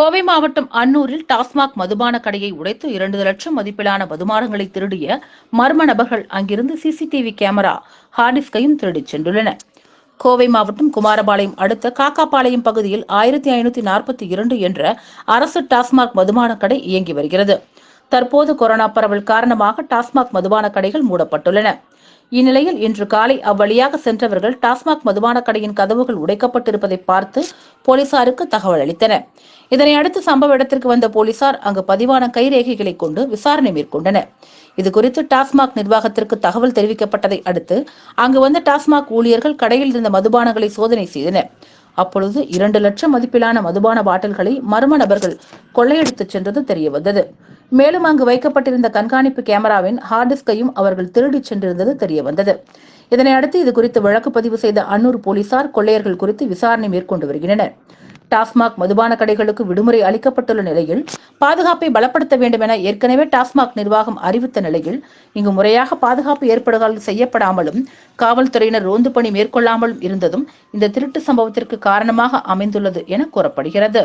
கோவை மாவட்டம் அன்னூரில் டாஸ்மாக் மதுபான கடையை உடைத்து இரண்டு லட்சம் மதிப்பிலான மதுமானங்களை திருடிய மர்ம நபர்கள் அங்கிருந்து சிசிடிவி கேமரா ஹார்டிஸ்கையும் திருடிச் சென்றுள்ளனர் கோவை மாவட்டம் குமாரபாளையம் அடுத்த காக்காபாளையம் பகுதியில் ஆயிரத்தி ஐநூத்தி நாற்பத்தி இரண்டு என்ற அரசு டாஸ்மாக் மதுமான கடை இயங்கி வருகிறது. தற்போது கொரோனா பரவல் காரணமாக டாஸ்மாக் மதுபான கடைகள் மூடப்பட்டுள்ளன. இந்நிலையில் இன்று காலை அவ்வழியாக சென்றவர்கள் டாஸ்மாக் மதுபான கடையின் கதவுகள் உடைக்கப்பட்டிருப்பதை பார்த்து போலீசாருக்கு தகவல் அளித்தனர். இதனை அடுத்து சம்பவ இடத்திற்கு வந்த போலீசார் அங்கு பதிவான கைரேகைகளை கொண்டு விசாரணை மேற்கொண்டனர். இதுகுறித்து டாஸ்மாக் நிர்வாகத்திற்கு தகவல் தெரிவிக்கப்பட்டதை அடுத்து அங்கு வந்த டாஸ்மாக் ஊழியர்கள் கடையில் இருந்த மதுபானங்களை சோதனை செய்தனர். அப்பொழுது இரண்டு லட்சம் மதிப்பிலான மதுபான பாட்டில்களை மர்ம நபர்கள் கொள்ளையடித்துச் சென்றது தெரியவந்தது. மேலும் அங்கு வைக்கப்பட்டிருந்த கண்காணிப்பு கேமராவின் ஹார்ட் டிஸ்கையும் அவர்கள் திருடிச் சென்றிருந்தது தெரியவந்தது. இதனை அடுத்து இது குறித்து வழக்கு பதிவு செய்த அன்னூர் போலீசார் கொள்ளையர்கள் குறித்து விசாரணை மேற்கொண்டு வருகின்றனர். டாஸ்மாக் மதுபான கடைகளுக்கு விடுமுறை அளிக்கப்பட்டுள்ள நிலையில் பாதுகாப்பை பலப்படுத்த வேண்டும் என ஏற்கனவே டாஸ்மாக் நிர்வாகம் அறிவித்த நிலையில் இங்கு முறையாக பாதுகாப்பு ஏற்பாடுகள் செய்யப்படாமலும் காவல்துறையினர் ரோந்து பணி மேற்கொள்ளாமலும் இருந்ததும் இந்த திருட்டு சம்பவத்திற்கு காரணமாக அமைந்துள்ளது என கூறப்படுகிறது.